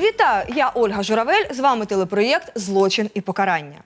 Вітаю, я Ольга Журавель. З вами телепроєкт Злочин і покарання.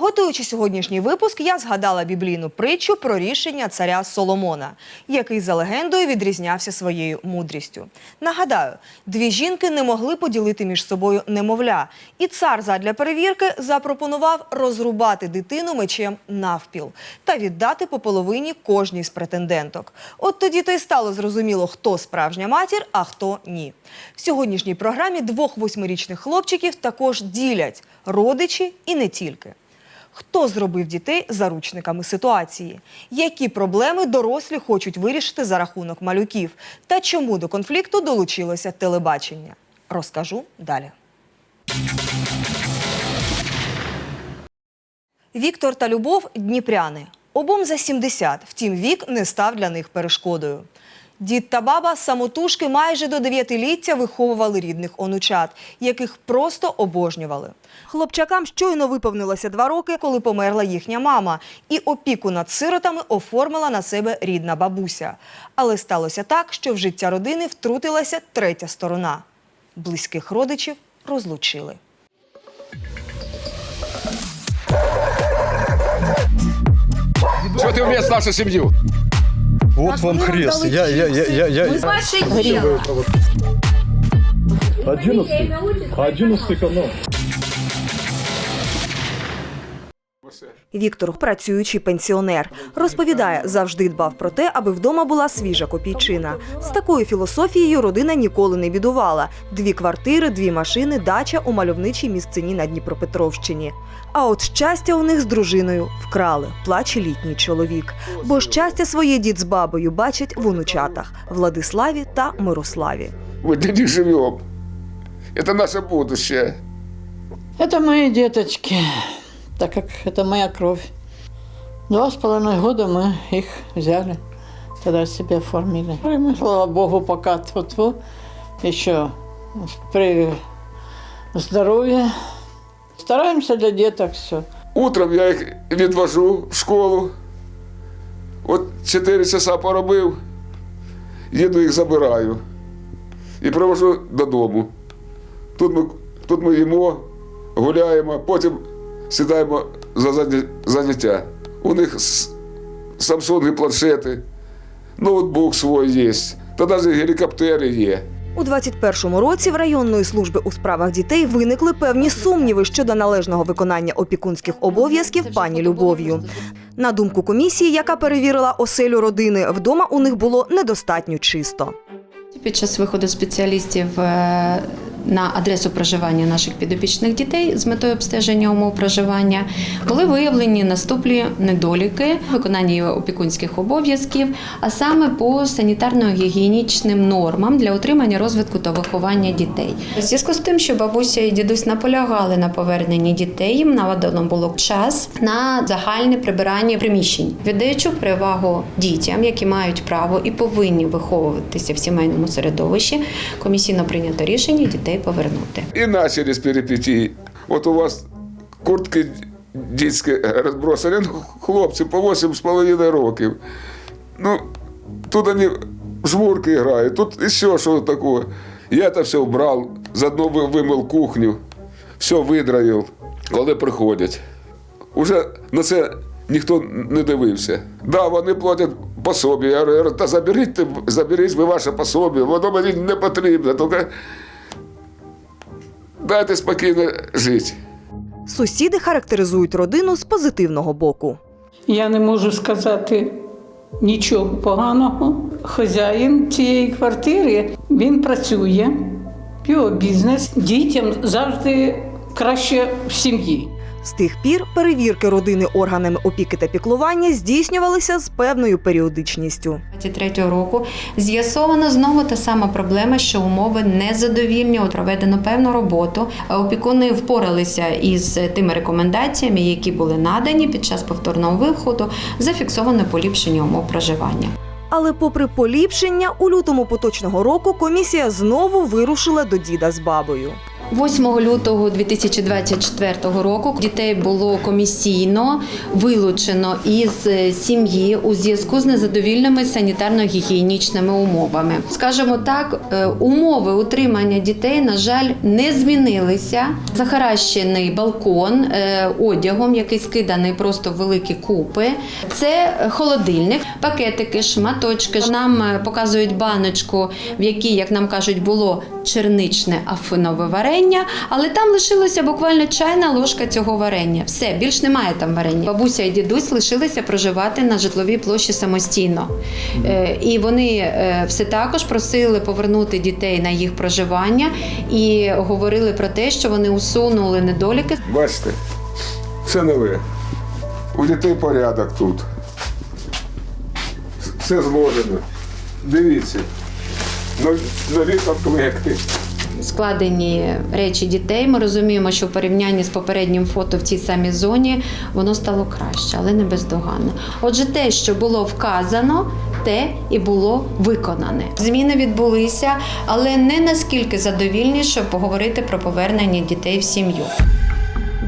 Готуючи сьогоднішній випуск, я згадала біблійну притчу про рішення царя Соломона, який за легендою відрізнявся своєю мудрістю. Нагадаю, дві жінки не могли поділити між собою немовля, і цар задля перевірки запропонував розрубати дитину мечем навпіл та віддати по половині кожній з претенденток. От тоді то й стало зрозуміло, хто справжня матір, а хто ні. В сьогоднішній програмі двох восьмирічних хлопчиків також ділять родичі і не тільки. Хто зробив дітей заручниками ситуації? Які проблеми дорослі хочуть вирішити за рахунок малюків? Та чому до конфлікту долучилося телебачення? Розкажу далі. Віктор та Любов дніпряни. Обом за 70, втім вік не став для них перешкодою. Дід та баба самотужки майже до дев'ятиліття виховували рідних онучат, яких просто обожнювали. Хлопчакам щойно виповнилося два роки, коли померла їхня мама, і опіку над сиротами оформила на себе рідна бабуся. Але сталося так, що в життя родини втрутилася третя сторона. Близьких родичів розлучили. Что ты умеешь нашу семью? Вот вам хрест. Я, я, я, я, я. Ваше дело. Одиннадцатый. Одиннадцатый канал. Віктор, працюючий пенсіонер, розповідає, завжди дбав про те, аби вдома була свіжа копійчина. З такою філософією родина ніколи не бідувала: дві квартири, дві машини, дача у мальовничій місцині на Дніпропетровщині. А от щастя у них з дружиною вкрали, плаче літній чоловік. Бо щастя своє дід з бабою бачить в онучатах Владиславі та Мирославі. Мы для них живем. Это наше будущее. Это мои деточки, так как это моя кровь. Два с половиной года мы их взяли, тогда себе оформили. И мы, слава богу, пока тьфу еще при здоровье. Стараемся для деток все. Утром я їх відвожу в школу. От 4 часа поробив, їду їх забираю і привожу додому. Тут ми, тут ми їмо, гуляємо, потім сідаємо за заняття. У них самсунги, планшети, ноутбук свій є, та навіть гелікоптери є. У 21-му році в районної служби у справах дітей виникли певні сумніви щодо належного виконання опікунських обов'язків пані Любов'ю. На думку комісії, яка перевірила оселю родини, вдома у них було недостатньо чисто. Під час виходу спеціалістів е, на адресу проживання наших підопічних дітей з метою обстеження умов проживання були виявлені наступні недоліки виконання опікунських обов'язків, а саме по санітарно-гігієнічним нормам для утримання розвитку та виховання дітей. У зв'язку з тим, що бабуся і дідусь наполягали на поверненні дітей, їм наведено було час на загальне прибирання приміщень, віддаючи перевагу дітям, які мають право і повинні виховуватися в сімейному середовищі. Комісійно прийнято рішення дітей повернути. І начали з перипетій. От у вас куртки дітські розбросані, ну, хлопці по 8,5 років. Ну, тут вони в жмурки грають, тут ще що таке. Я це все убрав, заодно вимив кухню, все видраїв, коли приходять. Уже на це ніхто не дивився. Да, вони платять пособі. Я говорю, та заберіть, заберіть ви ваше пособі, воно мені не потрібно. Тільки дайте спокійно жити. Сусіди характеризують родину з позитивного боку. Я не можу сказати нічого поганого. Хазяїн цієї квартири він працює, його бізнес дітям завжди краще в сім'ї. З тих пір перевірки родини органами опіки та піклування здійснювалися з певною періодичністю. 23 року з'ясовано знову та сама проблема, що умови незадовільні. От Проведено певну роботу. Опікуни впоралися із тими рекомендаціями, які були надані під час повторного виходу. Зафіксовано поліпшення умов проживання. Але, попри поліпшення, у лютому поточного року комісія знову вирушила до діда з бабою. 8 лютого 2024 року дітей було комісійно вилучено із е, сім'ї у зв'язку з незадовільними санітарно-гігієнічними умовами. Скажімо так, е, умови утримання дітей, на жаль, не змінилися. Захаращений балкон е, одягом, який скиданий просто в великі купи. Це холодильник, пакетики, шматочки. Нам показують баночку, в якій, як нам кажуть, було черничне афинове варення, але там лишилася буквально чайна ложка цього варення. Все, більш немає там варення. Бабуся і дідусь лишилися проживати на житловій площі самостійно. Е, І вони е, все також просили повернути дітей на їх проживання і говорили про те, що вони усунули недоліки. Бачите, це нове. У дітей порядок тут. Все зложено. Дивіться. Нові- комплекти. складені речі дітей. Ми розуміємо, що в порівнянні з попереднім фото в цій самій зоні воно стало краще, але не бездоганно. Отже, те, що було вказано, те і було виконане. Зміни відбулися, але не наскільки задовільні, щоб поговорити про повернення дітей в сім'ю.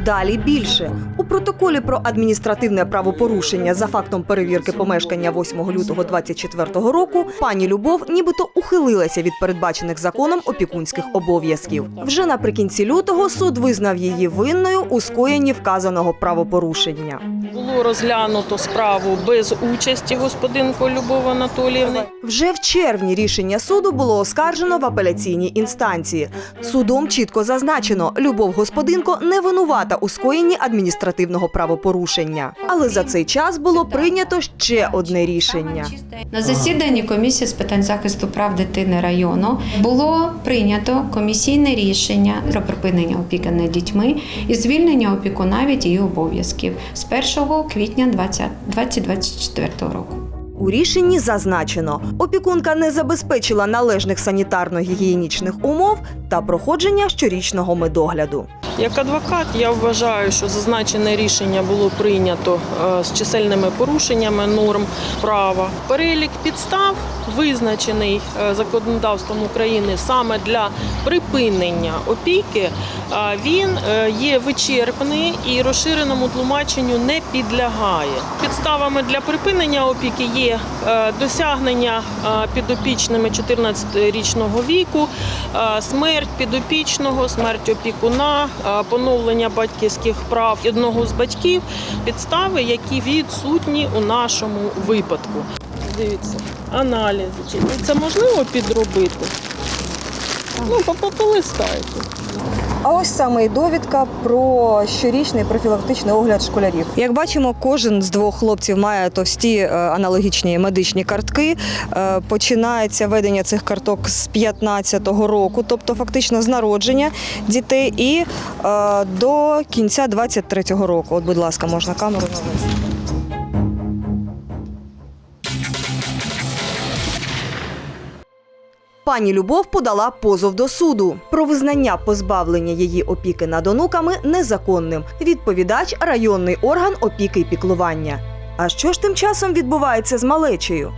Далі більше протоколі про адміністративне правопорушення за фактом перевірки помешкання 8 лютого 2024 року пані Любов нібито ухилилася від передбачених законом опікунських обов'язків. Вже наприкінці лютого суд визнав її винною у скоєнні вказаного правопорушення. Було розглянуто справу без участі господинку Любов Анатоліївни. Вже в червні рішення суду було оскаржено в апеляційній інстанції. Судом чітко зазначено, Любов Господинко не винувата у скоєнні адміністративного правопорушення. Але за цей час було прийнято ще одне рішення. На засіданні комісії з питань захисту прав дитини району було прийнято комісійне рішення про припинення опіки над дітьми і звільнення опікуна від її обов'язків з 1 квітня 20 2024 року. У рішенні зазначено, опікунка не забезпечила належних санітарно-гігієнічних умов та проходження щорічного медогляду. Як адвокат, я вважаю, що зазначене рішення було прийнято е, з чисельними порушеннями норм права. Перелік підстав визначений е, законодавством України саме для припинення опіки. е, Він є вичерпний і розширеному тлумаченню не підлягає. Підставами для припинення опіки є е, досягнення е, підопічними 14-річного віку, е, смерть підопічного, смерть опікуна, поновлення батьківських прав одного з батьків, підстави, які відсутні у нашому випадку. Дивіться, аналізи. Це можливо підробити? Ну, по- по- полистайте. А ось саме і довідка про щорічний профілактичний огляд школярів. Як бачимо, кожен з двох хлопців має товсті е, аналогічні медичні картки. Е, Починається ведення цих карток з 15-го року, тобто фактично з народження дітей, і е, до кінця 23-го року. От, будь ласка, можна камеру навести. Пані Любов подала позов до суду про визнання позбавлення її опіки над онуками незаконним. Відповідач районний орган опіки і піклування. А що ж тим часом відбувається з малечею?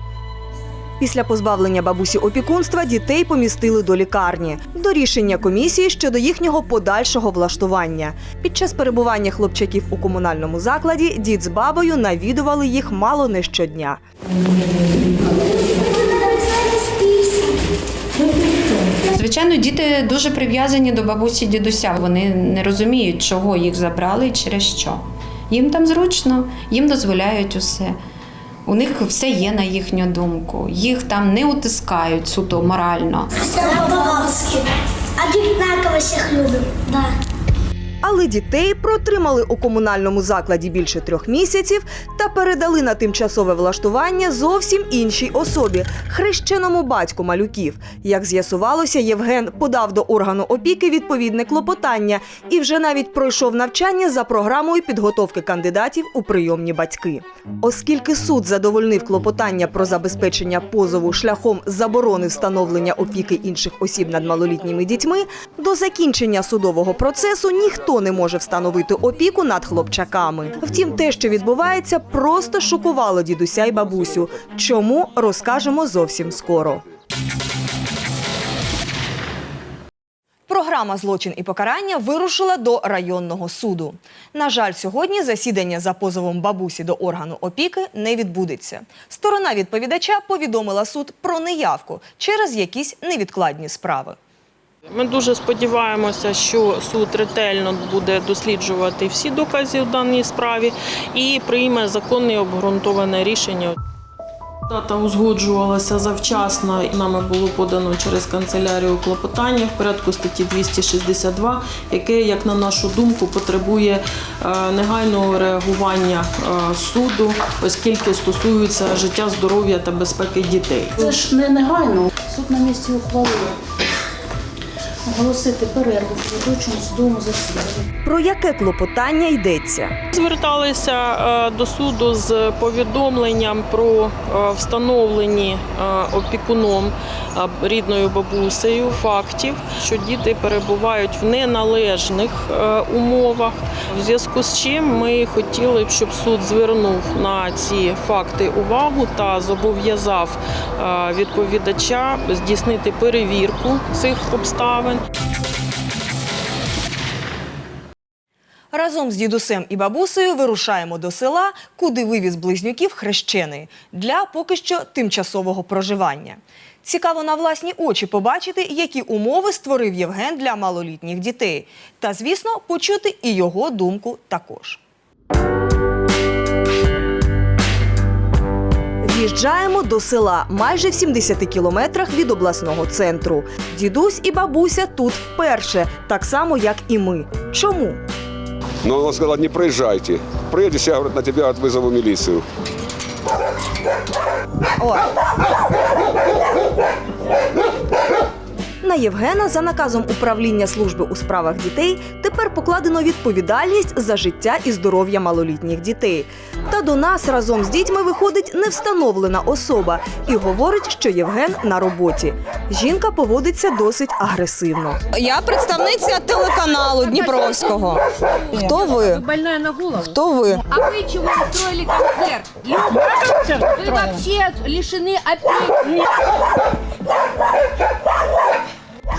Після позбавлення бабусі опікунства дітей помістили до лікарні до рішення комісії щодо їхнього подальшого влаштування. Під час перебування хлопчаків у комунальному закладі дід з бабою навідували їх мало не щодня. Звичайно, діти дуже прив'язані до бабусі дідуся. Вони не розуміють, чого їх забрали і через що. Їм там зручно, їм дозволяють усе. У них все є на їхню думку. Їх там не утискають суто морально. А. Одинаково всіх любимо. Але дітей протримали у комунальному закладі більше трьох місяців та передали на тимчасове влаштування зовсім іншій особі хрещеному батьку малюків. Як з'ясувалося, Євген подав до органу опіки відповідне клопотання і вже навіть пройшов навчання за програмою підготовки кандидатів у прийомні батьки. Оскільки суд задовольнив клопотання про забезпечення позову шляхом заборони встановлення опіки інших осіб над малолітніми дітьми, до закінчення судового процесу ніхто не може встановити опіку над хлопчаками. Втім, те, що відбувається, просто шокувало дідуся й бабусю. Чому розкажемо зовсім скоро. Програма Злочин і покарання вирушила до районного суду. На жаль, сьогодні засідання за позовом бабусі до органу опіки не відбудеться. Сторона відповідача повідомила суд про неявку через якісь невідкладні справи. Ми дуже сподіваємося, що суд ретельно буде досліджувати всі докази в даній справі і прийме законне обґрунтоване рішення. Дата узгоджувалася завчасно. Нами було подано через канцелярію клопотання в порядку статті 262, яке, як на нашу думку, потребує е, негайного реагування е, суду, оскільки стосується життя, здоров'я та безпеки дітей. Це ж не негайно. Суд на місці ухвалив оголосити перерву в робочому судовому засіданні. Про яке клопотання йдеться? Зверталися е, до суду з повідомленням про е, встановлені е, опікуном рідною бабусею фактів, що діти перебувають в неналежних умовах. В зв'язку з чим ми хотіли б, щоб суд звернув на ці факти увагу та зобов'язав відповідача здійснити перевірку цих обставин. Разом з дідусем і бабусею вирушаємо до села, куди вивіз близнюків хрещений для поки що тимчасового проживання. Цікаво на власні очі побачити, які умови створив Євген для малолітніх дітей. Та, звісно, почути і його думку також. В'їжджаємо до села майже в 70 кілометрах від обласного центру. Дідусь і бабуся тут вперше, так само як і ми. Чому? Ну, он сказал, не проезжайте. Проедешь, я говорит, на тебя от вызову милицию. О На Євгена за наказом управління служби у справах дітей тепер покладено відповідальність за життя і здоров'я малолітніх дітей. Та до нас разом з дітьми виходить невстановлена особа і говорить, що Євген на роботі. Жінка поводиться досить агресивно. Я представниця телеканалу Дніпровського. Хто ви? больная на голову. Хто ви? А вы чего устроили концерт? Люба, вы вообще лишены опеки.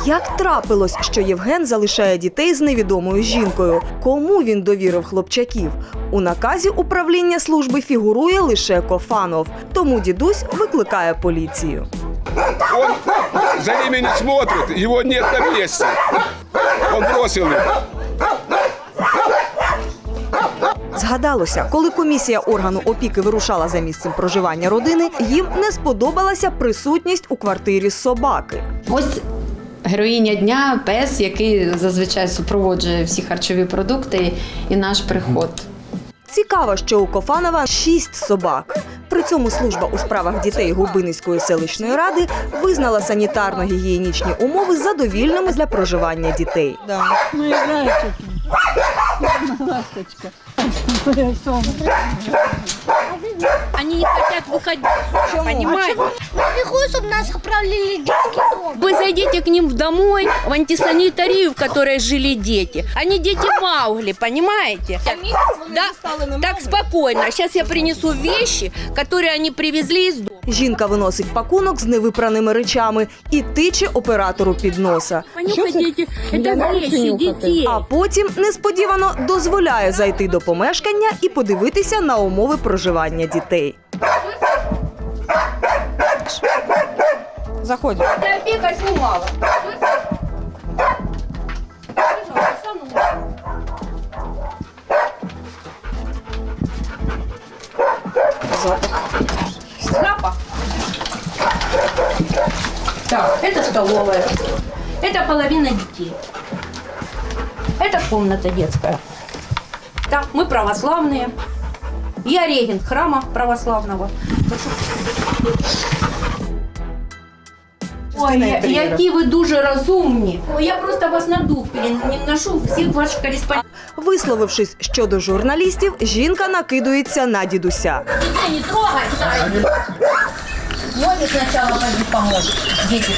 Як трапилось, що Євген залишає дітей з невідомою жінкою? Кому він довірив хлопчаків? У наказі управління служби фігурує лише Кофанов, тому дідусь викликає поліцію. Он за ними не смотрит, его нет на месте. Он бросил их. Згадалося, коли комісія органу опіки вирушала за місцем проживання родини, їм не сподобалася присутність у квартирі собаки. Ось героїня дня, пес, який зазвичай супроводжує всі харчові продукти і наш приход. Цікаво, що у Кофанова шість собак. При цьому служба у справах дітей Губиницької селищної ради визнала санітарно-гігієнічні умови задовільними для проживання дітей. Ну, играйте. Ласточка. Они не хотят выходить. Понимаете? Не хочу, чтобы нас отправили в детский дом. Вы зайдите к ним в домой, в антисанитарию, в которой жили дети. Они дети Маугли, понимаете? Да, так спокойно. Сейчас я принесу вещи, которые они привезли из дома. Жінка виносить пакунок з невипраними речами і тиче оператору під носа. А потім несподівано дозволяє зайти до помешкання і подивитися на умови проживання дітей. Заходь. Опіка опека Так, это столовая. Это половина детей. Это комната детская. Так, мы православные. Я регент храма православного. Ой, я- які ви дуже розумні. Ой, Я просто вас на дух переношу всіх ваших кореспондентів. Висловившись щодо журналістів, жінка накидується на дідуся. Детей не трогай. Ноги сначала пойди поможешь. Дети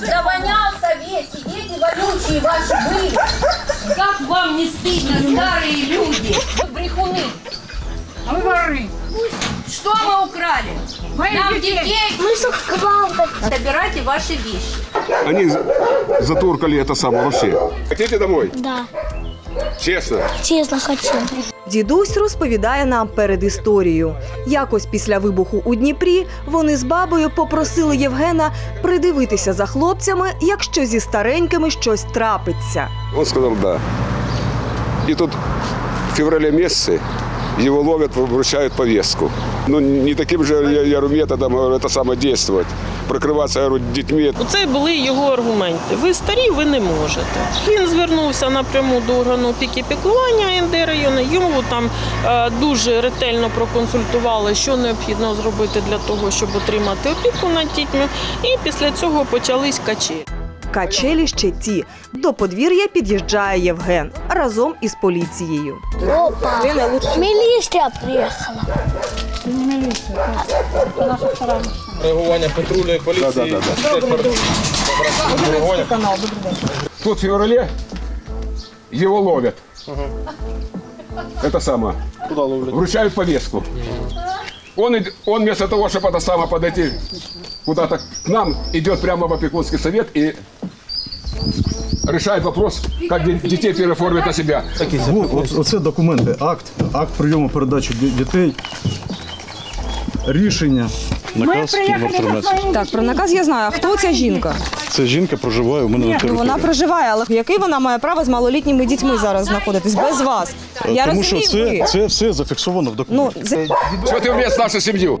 Завонялся весь, и дети вонючие ваши были. Как вам не стыдно, старые люди? Вы брехуны. Мы воры. Что мы украли? Нам детей. Мы с квалкой Собирайте ваши вещи. Они затуркали это самое вообще. Хотите домой? Да, Честно? Чесно хочу. Дідусь розповідає нам перед історією. Якось після вибуху у Дніпрі вони з бабою попросили Євгена придивитися за хлопцями, якщо зі старенькими щось трапиться. Он сказав, да. І тут в февралі місяці його ловят, вручають повестку. Ну, не таким же, я, я говорю, методом говорю, это самое действовать. Прикрываться, я говорю, детьми. Оце були його аргументи. Ви старі, ви не можете. Він звернувся напряму до органу опіки піклування НД району. Йому там е, дуже ретельно проконсультували, що необхідно зробити для того, щоб отримати опіку над дітьми. І після цього почались качелі. Качелі ще ті. До подвір'я під'їжджає Євген разом із поліцією. Опа, милиция приехала. Реагування патрулю і поліції. Да, да, да, Тут в феврале его ловят. Это самое. Куда ловлять? Вручают повестку. Он, ид- он вместо того, чтобы это самое подойти куда-то к нам, идет прямо в опекунский совет и решает вопрос, как де- детей переформить на себя. Вот, от, оце документи, акт, акт прийому передачі ді- дітей, рішення. Наказ номер 13. Так, про наказ я знаю. А хто ця жінка? Це жінка проживає у мене на території. Вона проживає, але яке вона має право з малолітніми дітьми зараз знаходитись без вас? Я Тому що розумію, це, ви. це все зафіксовано в Ну, документі. за- ты вместо нашу семью?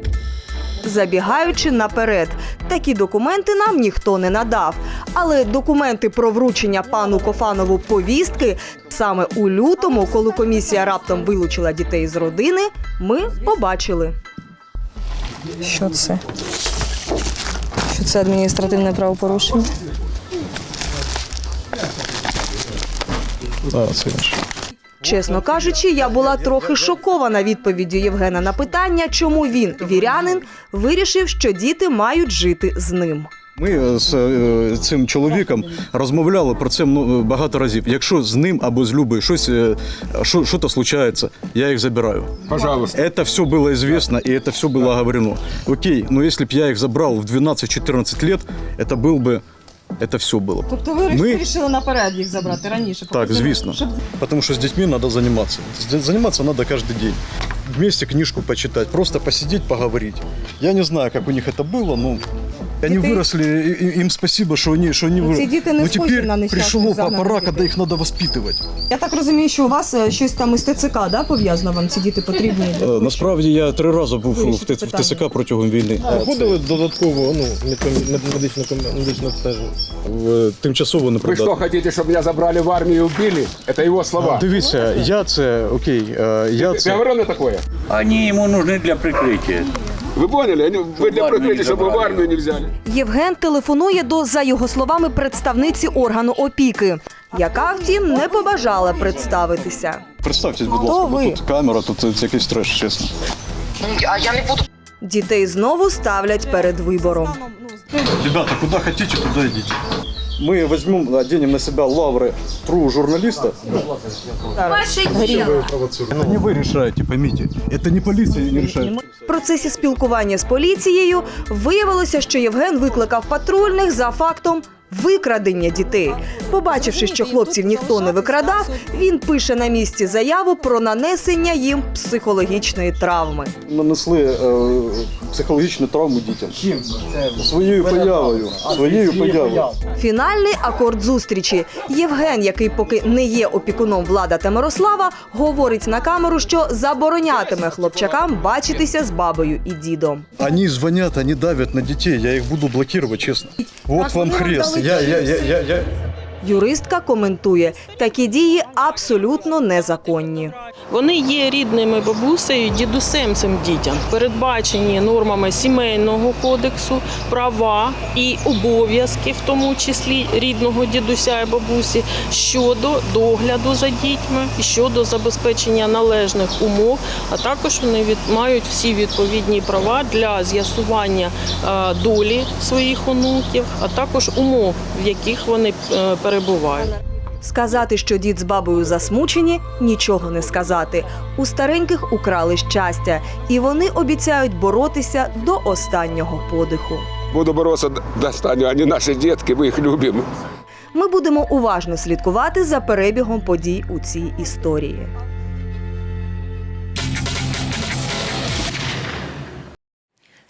Забігаючи наперед, такі документи нам ніхто не надав. Але документи про вручення пану Кофанову повістки саме у лютому, коли комісія раптом вилучила дітей з родини, ми побачили. Що це? Що це адміністративне правопорушення? А, це інше. Чесно кажучи, я була трохи шокована відповіддю Євгена на питання, чому він, вірянин, вирішив, що діти мають жити з ним. Ми з е, цим чоловіком розмовляли про це мно- багато разів. Якщо з ним або з Любою щось е, що, що-то случається, я їх забираю. Пожалуйста. Это все было известно, и это все было оговорено. Окей, но если бы я их забрал в 12-14 лет, это был бы... Это все было. Тобто ви Ми- вирішили наперед їх забрати раніше? Так, звісно. Потому что с детьми надо заниматься. С- Заниматься надо каждый день. Вместе книжку почитать, просто посидеть, поговорить. Я не знаю, как у них это было, но они Дети- выросли, и- и- им спасибо, что они, что они Ну, вы- эти дети не Но схожи теперь на несчастных пришло загнанных пора, детей. когда их надо воспитывать. Я так розумію, що у вас е, щось там із ТЦК да, пов'язано, вам ці діти потрібні? для Е, того, щоб- Насправді я три рази був в, Вирішити Т- в питання. ТСК протягом війни. Проходили додатково ну, медичне медичне обстеження. В тимчасово не Вы что, придатний. хотите, чтобы меня забрали в армию и убили? Это его слова. Дивіться, я це окей. е, Я Ты це говорил на такое? Они ему нужны для прикрытия. Вы поняли? Они, вы для В армию прикрытия, не чтобы в забрали. армию не взяли. Євген телефонує до, за його словами, представниці органу опіки, яка, втім, не побажала представитися. представтесь, будь Хто ласка, бо ви? тут камера, тут це якийсь треш, чесно. Дітей знову ставлять перед вибором. Ребята, куда хотите, туда идите. Мы возьмем, оденем на себя лавры тру журналиста. Ваше дело. Это не вы решаете, поймите. Это не полиция не решает. В процесі спілкування з поліцією виявилося, що Євген викликав патрульних за фактом викрадення дітей. Побачивши, що хлопців ніхто не викрадав, він пише на місці заяву про нанесення їм психологічної травми. Нанесли е, психологічну травму дітям. Чим? Своєю появою. Своєю появою. Фінальний акорд зустрічі. Євген, який поки не є опікуном влада та Мирослава, говорить на камеру, що заборонятиме хлопчакам бачитися з бабою і дідом. Они звонят, они давят на детей, я их буду блокировать, честно. Вот вам хрест. Я, я, я, я, я... Юристка коментує, такі дії абсолютно незаконні. Вони є рідними бабусею, дідусем цим дітям. Передбачені нормами сімейного кодексу, права і обов'язки, в тому числі рідного дідуся і бабусі, щодо догляду за дітьми, щодо забезпечення належних умов. А також вони мають всі відповідні права для з'ясування е, долі своїх онуків, а також умов, в яких вони е, перебувають. Сказати, що дід з бабою засмучені, нічого не сказати. У стареньких украли щастя, і вони обіцяють боротися до останнього подиху. Буду боротися до останнього. Вони наші дітки, ми їх любимо. Ми будемо уважно слідкувати за перебігом подій у цій історії.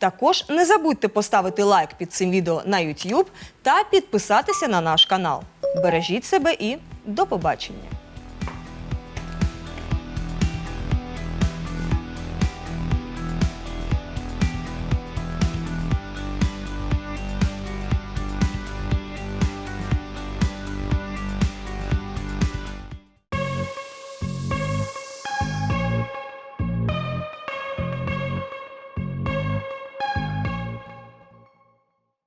Також не забудьте поставити лайк під цим відео на YouTube та підписатися на наш канал. Бережіть себе і до побачення!